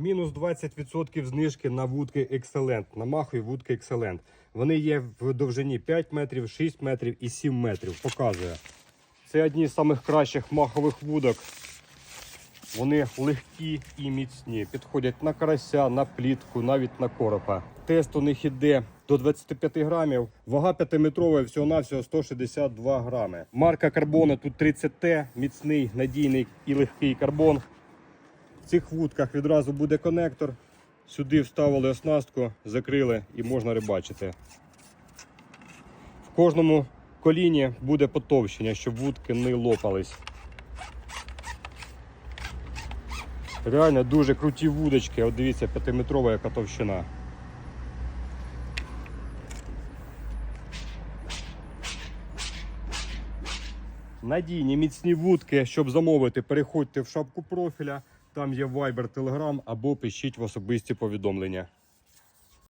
Мінус 20% знижки на вудки Excellent, на махові вудки Excellent. Вони є в довжині 5 метрів, 6 метрів і 7 метрів. Показує. Це одні з самих кращих махових вудок. Вони легкі і міцні. Підходять на карася, на плітку, навіть на коропа. Тест у них іде до 25 грамів. Вага 5-метрова всього-навсього 162 грами. Марка карбону тут 30Т, міцний, надійний і легкий карбон. В цих вудках відразу буде конектор. Сюди вставили оснастку, закрили і можна рибачити. В кожному коліні буде потовщення, щоб вудки не лопались. Реально дуже круті вудочки. От дивіться, 5-метрова яка товщина. Надійні міцні вудки, щоб замовити, переходьте в шапку профіля. Там є Viber, Telegram або пишіть в особисті повідомлення.